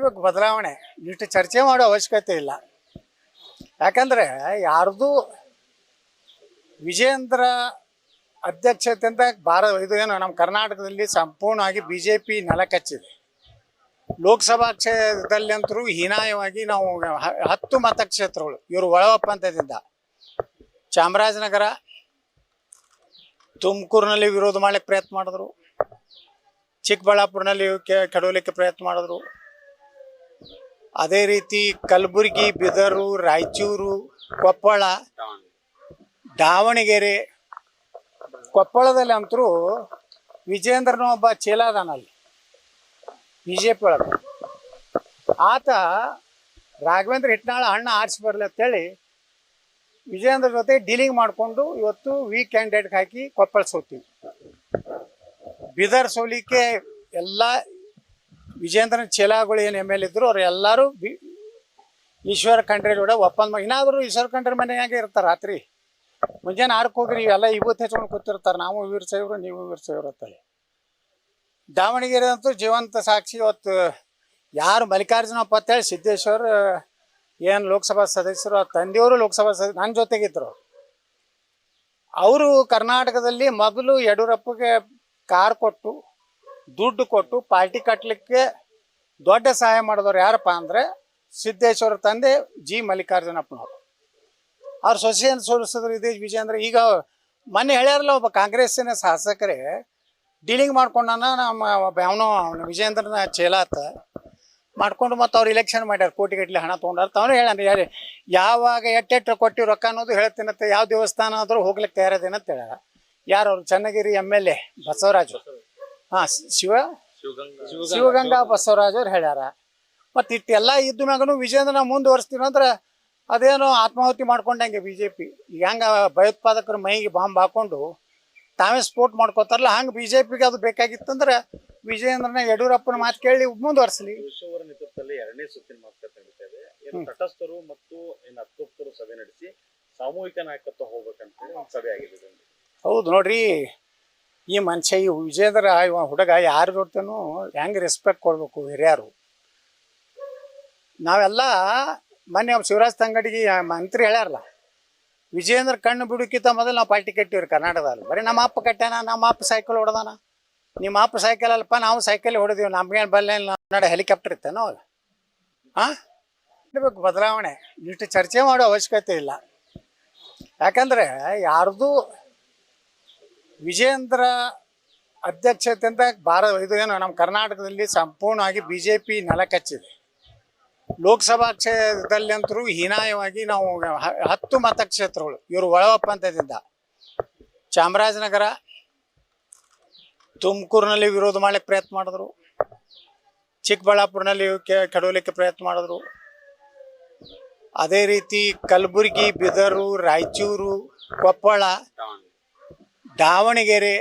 ಮಾಡಬೇಕು ಬದಲಾವಣೆ. ಇಷ್ಟು ಚರ್ಚೆ ಮಾಡೋ ಅವಶ್ಯಕತೆ ಇಲ್ಲ. ಯಾಕಂದರೆ ಯಾರ್ದು ವಿಜೇಂದ್ರ ಅಧ್ಯಕ್ಷತೆಯಿಂದ ಭಾರತ, ಇದು ಏನು ನಮ್ಮ ಕರ್ನಾಟಕದಲ್ಲಿ ಸಂಪೂರ್ಣವಾಗಿ ಬಿ ಜೆ ಪಿ ನೆಲಕಚ್ಚಿದೆ. ಲೋಕಸಭಾ ಕ್ಷೇತ್ರದಲ್ಲಿ ಅಂತರೂ ಹೀನಾಯವಾಗಿ ನಾವು ಹತ್ತು ಮತಕ್ಷೇತ್ರಗಳು, ಇವರು ಒಳ ಒಪ್ಪಂದದಿಂದ ಚಾಮರಾಜನಗರ, ತುಮಕೂರಿನಲ್ಲಿ ವಿರೋಧ ಮಾಡಲಿಕ್ಕೆ ಪ್ರಯತ್ನ ಮಾಡಿದ್ರು. ಚಿಕ್ಕಬಳ್ಳಾಪುರನಲ್ಲಿ ಕೆಡವಲಿಕ್ಕೆ ಪ್ರಯತ್ನ ಮಾಡಿದ್ರು. ಅದೇ ರೀತಿ ಕಲಬುರಗಿ, ಬಿದರು, ರಾಯಚೂರು, ಕೊಪ್ಪಳ, ದಾವಣಗೆರೆ. ಕೊಪ್ಪಳದಲ್ಲಿ ಅಂತರೂ ವಿಜೇಂದ್ರನ ಒಬ್ಬ ಚೇಲ ಅದಾನಲ್ಲಿ ಬಿ ಜೆ ಪಿ ಒಳಗೆ. ಆತ ರಾಘವೇಂದ್ರ ಹಿಟ್ನಾಳ ಅಣ್ಣ ಆರಿಸಿ ಬರಲಿ ಅಂತೇಳಿ ವಿಜೇಂದ್ರ ಜೊತೆ ಡೀಲಿಂಗ್ ಮಾಡಿಕೊಂಡು ಇವತ್ತು ವಿ ಕ್ಯಾಂಡಿಡೇಟ್ಗೆ ಹಾಕಿ ಕೊಪ್ಪಳ ಸೋತೀವಿ ಬಿದರ್ ಸೋಲಿಕ್ಕೆ ಎಲ್ಲ ವಿಜೇಂದ್ರನ ಚೇಲಾಗಳು ಏನು ಎಂ ಎಲ್ ಇದ್ರು, ಅವ್ರು ಎಲ್ಲರೂ ಈಶ್ವರ ಖಂಡ್ರೆ ಜೋಡ ಒಪ್ಪಂದ ಇನ್ನಾದರೂ ಈಶ್ವರ ಖಂಡ್ರೆ ಮನೆಯಾಗೆ ಇರ್ತಾರೆ ರಾತ್ರಿ. ಮುಂಜಾನೆ ಆರಕ್ಕೆ ಹೋಗ್ರಿ ಎಲ್ಲ ಇವತ್ತು ಹೆಚ್ಕೊಂಡು ಕೂತಿರ್ತಾರೆ. ನಾವು ವೀರ ನೀವು ವೀರ ಸಾಹೇಬ್ರು ಅಂತೇಳಿ. ದಾವಣಗೆರೆ ಅಂತೂ ಜೀವಂತ ಸಾಕ್ಷಿ. ಇವತ್ತು ಯಾರು ಮಲ್ಲಿಕಾರ್ಜುನಪ್ಪ ಅಂತೇಳಿ ಸಿದ್ದೇಶ್ವರ್, ಏನು ಲೋಕಸಭಾ ಸದಸ್ಯರು, ಆ ತಂದೆಯವರು ಲೋಕಸಭಾ ಸದಸ್ಯ ನನ್ನ ಜೊತೆಗಿದ್ರು. ಅವರು ಕರ್ನಾಟಕದಲ್ಲಿ ಮೊದಲು ಯಡಿಯೂರಪ್ಪಗೆ ಕಾರ್ ಕೊಟ್ಟು ದುಡ್ಡು ಕೊಟ್ಟು ಪಾರ್ಟಿ ಕಟ್ಟಲಿಕ್ಕೆ ದೊಡ್ಡ ಸಹಾಯ ಮಾಡಿದವ್ರು ಯಾರಪ್ಪ ಅಂದರೆ ಸಿದ್ದೇಶ್ವರ ತಂದೆ ಜಿ ಮಲ್ಲಿಕಾರ್ಜುನಪ್ಪನವರು ಅವ್ರ. ಸೊಸೆಯನ್ನು ಸೋಲಿಸಿದ್ರು ಇದೇ ವಿಜೇಂದ್ರ ಈಗ ಮೊನ್ನೆ ಹೇಳ್ಯಾರಲ್ಲ ಒಬ್ಬ ಕಾಂಗ್ರೆಸ್ಸಿನ ಶಾಸಕರೇ, ಡೀಲಿಂಗ್ ಮಾಡ್ಕೊಂಡನ ನಮ್ಮ ಅವನು ವಿಜೇಂದ್ರನ ಚೇಲಾತ ಮಾಡ್ಕೊಂಡು ಮತ್ತು ಅವ್ರು ಇಲೆಕ್ಷನ್ ಮಾಡ್ಯಾರ ಕೋಟಿಗಟ್ಟಲೆ ಹಣ ತೊಗೊಂಡಾರ. ತಾವೇ ಹೇಳಾನ ಯಾರು ಯಾವಾಗ ಎಟ್ಟೆಟ್ಟು ಕೊಟ್ಟಿವಿ ರೊಕ್ಕ ಅನ್ನೋದು ಹೇಳ್ತೀನಂತೆ, ಯಾವ ದೇವಸ್ಥಾನ ಆದರೂ ಹೋಗ್ಲಿಕ್ಕೆ ತಯಾರದೇನಂತ ಹೇಳ ಯಾರು ಅವ್ರು? Channagiri M L A Basavaraju. ಹಾಂ ಶಿವ? ಶಿವಗಂಗಾ. ಬಸವರಾಜ್ ಅವ್ರು ಹೇಳ್ಯಾರ. ಮತ್ತೆ ಇಟ್ಟೆಲ್ಲ ಇದ್ದ ಮ್ಯಾಗನು ವಿಜೇಂದ್ರನ ಮುಂದುವರಿಸ್ತೀವಿ ಅಂದ್ರೆ ಅದೇನೋ ಆತ್ಮಾಹುತಿ ಮಾಡ್ಕೊಂಡಂಗೆ ಬಿ ಜೆ ಪಿ ಈಗ ಹಂಗ ಭಯೋತ್ಪಾದಕರ ಮೈಗೆ ಬಾಂಬ್ ಹಾಕೊಂಡು ತಾವೇ ಸ್ಪೋರ್ಟ್ ಮಾಡ್ಕೋತಾರಲ್ಲ ಹಂಗೆ ಬಿ ಜೆ ಪಿಗೆ ಅದು ಬೇಕಾಗಿತ್ತಂದ್ರೆ ವಿಜಯೇಂದ್ರನ ಯಡಿಯೂರಪ್ಪನ ಮಾತು ಕೇಳಿ ಮುಂದುವರಿಸಲಿ. ಅವರ ನೇತೃತ್ವದಲ್ಲಿ ಎರಡನೇ ಸುತ್ತಿನ ಮಾತುಕತೆ ನಡೀತಾ ಇದೆ. ಏನು ತಟಸ್ಥರು ಮತ್ತು ಏನು ಅತೃಪ್ತರು ಸಭೆ ನಡೆಸಿ ಸಾಮೂಹಿಕ ನಾಯಕತ್ವ ಹೋಗ್ಬೇಕಂತ ಹೇಳಿ ಒಂದು ಸಭೆ ಆಗಿದೆ. ಹೌದು ನೋಡ್ರಿ ಈ ಮನುಷ್ಯ, ಈ ವಿಜೇಂದ್ರ ಇವ ಹುಡುಗ ಯಾರ ಜೊತೆನೂ ಹೆಂಗೆ ರೆಸ್ಪೆಕ್ಟ್ ಕೊಡಬೇಕು ಹಿರಿಯರು? ನಾವೆಲ್ಲ ಮೊನ್ನೆ ಒಬ್ಬ ಶಿವರಾಜ್ ತಂಗಡಿಗೆ ಮಂತ್ರಿ ಹೇಳ್ಯಾರಲ್ಲ ವಿಜೇಂದ್ರ ಕಣ್ಣು ಬಿಡುಕಿತ ಮೊದಲು ನಾವು ಪಾರ್ಟಿ ಕಟ್ಟಿವ್ರಿ ಕರ್ನಾಟಕದಲ್ಲಿ. ಬರೀ ನಮ್ಮ ಅಪ್ಪ ಕಟ್ಟ್ಯಾನ, ನಮ್ಮ ಅಪ್ಪ ಸೈಕಲ್ ಹೊಡೆದಾನ ನಿಮ್ಮ ಅಪ್ಪ ಸೈಕಲ್ ಅಲ್ಲಪ್ಪ ನಾವು ಸೈಕಲ್ ಹೊಡೆದೀವಿ ನಮ್ಗೇನು ಬಲ್ಲ ನಾಡ ಹೆಲಿಕಾಪ್ಟರ್ ಇತ್ತೇನೋ ಅವಾಗ. ಹಾಂ ಇರಬೇಕು ಬದಲಾವಣೆ, ಇಷ್ಟು ಚರ್ಚೆ ಮಾಡೋ ಅವಶ್ಯಕತೆ ಇಲ್ಲ. ಯಾಕಂದರೆ ಯಾರ್ದು ವಿಜೇಂದ್ರ ಅಧ್ಯಕ್ಷತೆಯಿಂದ ಭಾರತ ಇದು ಏನು, ನಮ್ಮ ಕರ್ನಾಟಕದಲ್ಲಿ ಸಂಪೂರ್ಣವಾಗಿ ಬಿ ಜೆ ಪಿ ನೆಲಕಚ್ಚಿದೆ. ಲೋಕಸಭಾ ಕ್ಷೇತ್ರದಲ್ಲಿ ಅಂತರೂ ಹೀನಾಯವಾಗಿ ನಾವು ಹತ್ತು ಮತಕ್ಷೇತ್ರಗಳು, ಇವರು ಒಳ ಚಾಮರಾಜನಗರ, ತುಮಕೂರಿನಲ್ಲಿ ವಿರೋಧ ಮಾಡಲಿಕ್ಕೆ ಪ್ರಯತ್ನ ಮಾಡಿದ್ರು. ಚಿಕ್ಕಬಳ್ಳಾಪುರನಲ್ಲಿ ಕೆಡವಲಿಕ್ಕೆ ಪ್ರಯತ್ನ ಮಾಡಿದ್ರು. ಅದೇ ರೀತಿ ಕಲಬುರಗಿ ಬಿದರು ರಾಯಚೂರು, ಕೊಪ್ಪಳ ದಾವಣಗೆರೆ,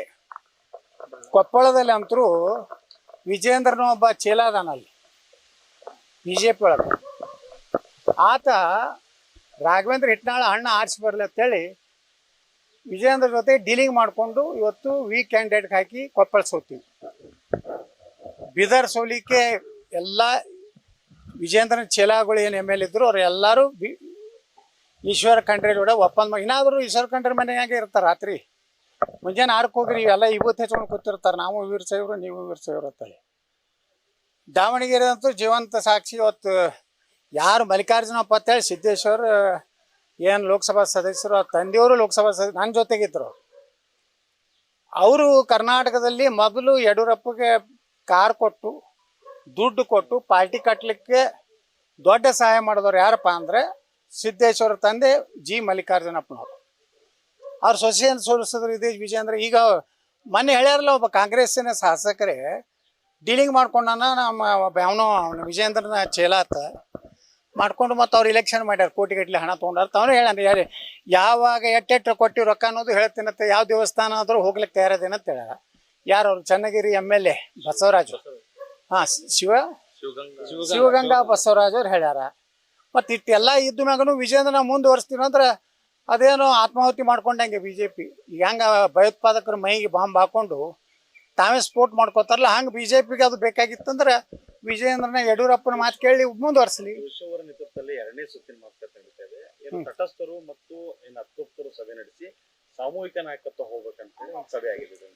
ಕೊಪ್ಪಳದಲ್ಲಿ ಅಂತರೂ ವಿಜೇಂದ್ರನ ಒಬ್ಬ ಚೇಲ ಅದಾನಲ್ಲಿ ಬಿ ಜೆ ಪಿ ಒಳಗೆ. ಆತ ರಾಘವೇಂದ್ರ ಹಿಟ್ನಾಳ ಅಣ್ಣ ಆರಿಸಿ ಬರಲಿ ಅಂತೇಳಿ ವಿಜೇಂದ್ರ ಜೊತೆ ಡೀಲಿಂಗ್ ಮಾಡಿಕೊಂಡು ಇವತ್ತು ವಿ ಕ್ಯಾಂಡಿಡೇಟ್ಗೆ ಹಾಕಿ ಕೊಪ್ಪಳ ಸೋತೀವಿ ಬಿದರ್ ಸೋಲಿಕ್ಕೆ ಎಲ್ಲ ವಿಜೇಂದ್ರನ ಚೇಲಾಗಳು ಏನು ಎಂ ಎಲ್ ಇದ್ರು ಅವ್ರು ಎಲ್ಲರೂ ಬಿ ಈಶ್ವರ ಖಂಡ್ರೆ ಒಪ್ಪಂದ ಮಾಡಿ ಇನ್ನಾದರೂ ಈಶ್ವರ ಖಂಡ್ರೆ ಮನೆಯಾಗೆ ಇರ್ತಾರೆ ರಾತ್ರಿ. ಮುಂಜಾನೆ ಆರಕ್ಕೆ ಹೋಗ್ರಿ, ಇವೆಲ್ಲ ಇವತ್ತು ಹೆಚ್ಕೊಂಡು ಕೂತಿರ್ತಾರೆ. ನಾವು ವೀರ ನೀವು ವೀರ ಸಾಹೇಬ್ರು ಅಂತೇಳಿ. ದಾವಣಗೆರೆ ಅಂತೂ ಜೀವಂತ ಸಾಕ್ಷಿ. ಇವತ್ತು ಯಾರು ಮಲ್ಲಿಕಾರ್ಜುನಪ್ಪ ಅಂತೇಳಿ ಸಿದ್ದೇಶ್ವರ್, ಏನು ಲೋಕಸಭಾ ಸದಸ್ಯರು, ಆ ತಂದೆಯವರು ಲೋಕಸಭಾ ಸದಸ್ಯ ನನ್ನ ಜೊತೆಗಿದ್ರು. ಅವರು ಕರ್ನಾಟಕದಲ್ಲಿ ಮೊದಲು ಯಡಿಯೂರಪ್ಪಗೆ ಕಾರ್ ಕೊಟ್ಟು, ದುಡ್ಡು ಕೊಟ್ಟು, ಪಾರ್ಟಿ ಕಟ್ಟಲಿಕ್ಕೆ ದೊಡ್ಡ ಸಹಾಯ ಮಾಡಿದವ್ರು ಯಾರಪ್ಪ ಅಂದರೆ ಸಿದ್ದೇಶ್ವರ ತಂದೆ ಜಿ ಮಲ್ಲಿಕಾರ್ಜುನಪ್ಪನವರು. ಅವ್ರ ಸೊಸೆಯನ್ನು ಸೋಲಿಸಿದ್ರು ಇದೇ ವಿಜೇಂದ್ರ ಈಗ ಮೊನ್ನೆ ಹೇಳ್ಯಾರಲ್ಲ ಒಬ್ಬ ಕಾಂಗ್ರೆಸ್ಸಿನ ಶಾಸಕರೇ ಡೀಲಿಂಗ್ ಮಾಡ್ಕೊಂಡನ ನಮ್ಮ ಒಬ್ಬ ಅವನು ಅವನು ವಿಜೇಂದ್ರನ ಚೇಲಾತ ಮಾಡ್ಕೊಂಡು ಮತ್ತು ಅವ್ರು ಇಲೆಕ್ಷನ್ ಮಾಡ್ಯಾರ ಕೋಟಿಗಟ್ಟಲೆ ಹಣ ತೊಗೊಂಡಾರ ತಾವೇ ಹೇಳಾನ ಯಾರು ಯಾವಾಗ ಎಟ್ಟೆಟ್ಟು ಕೊಟ್ಟಿವ್ ರೊಕ್ಕ ಅನ್ನೋದು ಹೇಳ್ತೀನಂತೆ ಯಾವ ದೇವಸ್ಥಾನ ಆದರೂ ಹೋಗ್ಲಿಕ್ಕೆ ತಯಾರದೇನಂತ ಹೇಳ್ಯಾರ. ಯಾರು ಅವ್ರು? Channagiri M L A Basavaraju. ಹಾಂ ಶಿವ? ಶಿವಗಂಗಾ. ಬಸವರಾಜ್ ಅವ್ರು ಹೇಳ್ಯಾರ. ಮತ್ತು ಇಟ್ಟೆಲ್ಲ ಇದ್ದ ಮ್ಯಾಗನು ವಿಜೇಂದ್ರನ ಮುಂದುವರಿಸ್ತೀವಿ ಅಂದ್ರೆ ಅದೇನೋ ಆತ್ಮಾಹುತಿ ಮಾಡ್ಕೊಂಡಂಗೆ ಬಿ ಜೆ ಪಿ ಈಗ ಹೆಂಗೆ ಭಯೋತ್ಪಾದಕರ ಮೈಗೆ ಬಾಂಬ್ ಹಾಕೊಂಡು ತಾವೇ ಸ್ಪೋರ್ಟ್ ಮಾಡ್ಕೋತಾರಲ್ಲ ಹಂಗೆ ಬಿ ಜೆ ಪಿಗೆ ಅದು ಬೇಕಾಗಿತ್ತಂದ್ರೆ ವಿಜಯೇಂದ್ರನ ಯಡಿಯೂರಪ್ಪನ ಮಾತು ಕೇಳಿ ಮುಂದುವರ್ಸಲಿ. ಅವರ ನೇತೃತ್ವದಲ್ಲಿ ಎರಡನೇ ಸುತ್ತಿನ ಮಾತುಕತೆ ನಡೀತಾ ಇದೆ. ಏನು ತಟಸ್ಥರು ಮತ್ತು ಏನು ಅತೃಪ್ತರು ಸಭೆ ನಡೆಸಿ ಸಾಮೂಹಿಕ ನಾಯಕತ್ವ ಹೋಗ್ಬೇಕಂತ ಹೇಳಿ ಒಂದು ಸಭೆ ಆಗಿದೆ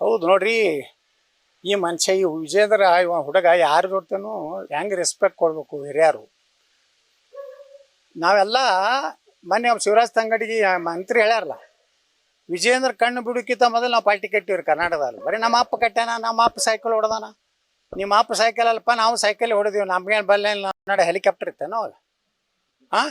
ಹೌದು ನೋಡ್ರಿ ಈ ಮನುಷ್ಯ ಈ ವಿಜೇಂದ್ರ ಇವ ಹುಡುಗ ಯಾರು ಜೊತೆನೂ ಹೆಂಗೆ ರೆಸ್ಪೆಕ್ಟ್ ಕೊಡಬೇಕು ಹಿರಿಯರು? ನಾವೆಲ್ಲ ಮೊನ್ನೆ ಒಬ್ಬ ಶಿವರಾಜ್ ತಂಗಡಿಗೆ ಮಂತ್ರಿ ಹೇಳ್ಯಾರಲ್ಲ, ವಿಜಯೇಂದ್ರ ಕಣ್ಣು ಬಿಡುಕಿತ ಮೊದಲು ನಾವು ಪಾರ್ಟಿ ಕಟ್ಟಿವ್ರಿ ಕರ್ನಾಟಕದಲ್ಲಿ. ಬರೀ ನಮ್ಮ ಅಪ್ಪ ಕಟ್ಟ್ಯಾನ, ನಮ್ಮ ಅಪ್ಪ ಸೈಕಲ್ ಹೊಡೆದಾನ ನಿಮ್ಮ ಅಪ್ಪ ಸೈಕಲ್ ಅಲ್ಲಪ್ಪ, ನಾವು ಸೈಕಲ್ ಹೊಡೆದೀವಿ ನಮ್ಗೇನು ಬಲ್ಲ ನಡೆ ಹೆಲಿಕಾಪ್ಟರ್ ಇತ್ತೇನೋ ಅವಾಗ ಹಾಂ